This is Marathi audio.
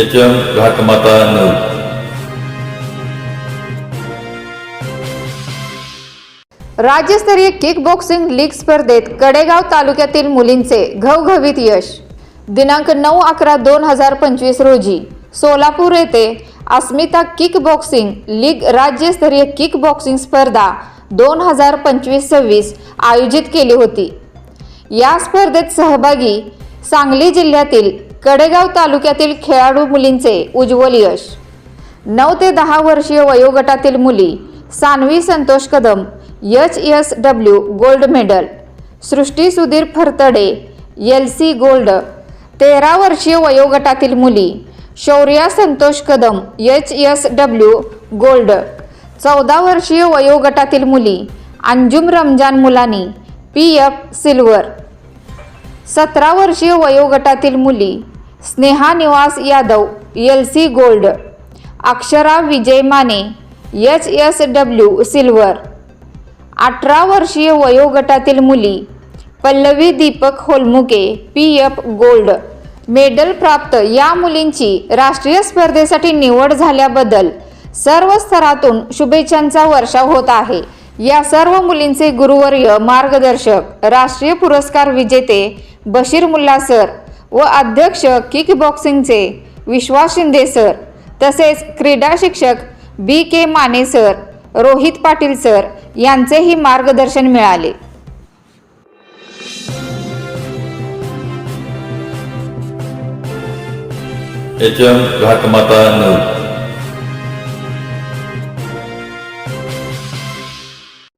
एच एम घाटमाता नऊ राज्यस्तरीय किक बॉक्सिंग लीग स्पर्धेत कडेगाव तालुक्यातील मुलींचे घवघवीत यश. दिनांक नऊ अकरा दोन हजार पंचवीस रोजी सोलापूर येथे अस्मिता किक बॉक्सिंग लीग राज्यस्तरीय किक बॉक्सिंग स्पर्धा दोन हजार पंचवीस सव्वीस आयोजित केली होती. या स्पर्धेत सहभागी सांगली जिल्ह्यातील कडेगाव तालुक्यातील खेळाडू मुलींचे उज्ज्वल यश. नऊ ते दहा वर्षीय वयोगटातील मुली Sanvi Santosh Kadam H S W gold medal Srushti Sudhir Phartade L C gold तेरा वर्षीय वयोगटातील मुली Shaurya Santosh Kadam H S W gold चौदा वर्षीय वयोगटातील मुली Anjum Ramzan Mulani P F silver. सतरा वर्षीय वयोगटातील मुली Sneha Niwas Yadav L C gold. Akshara Vijay Mane H S W silver. अठरा वर्षीय वयोगटातील मुली Pallavi Deepak Holmuke P F gold. Medal प्राप्त या मुलींची राष्ट्रीय स्पर्धेसाठी निवड झाल्याबद्दल सर्व स्तरातून शुभेच्छांचा वर्षाव होत आहे. या सर्व मुलींचे गुरुवर्य मार्गदर्शक राष्ट्रीय पुरस्कार विजेते बशीर मुल्ला सर. व अध्यक्ष किक बॉक्सिंगचे विश्वास शिंदे सर तसेच क्रीडा शिक्षक B K Mane sir Rohit Patil sir यांचेही मार्गदर्शन मिळाले. एच एम घाटमाता नऊ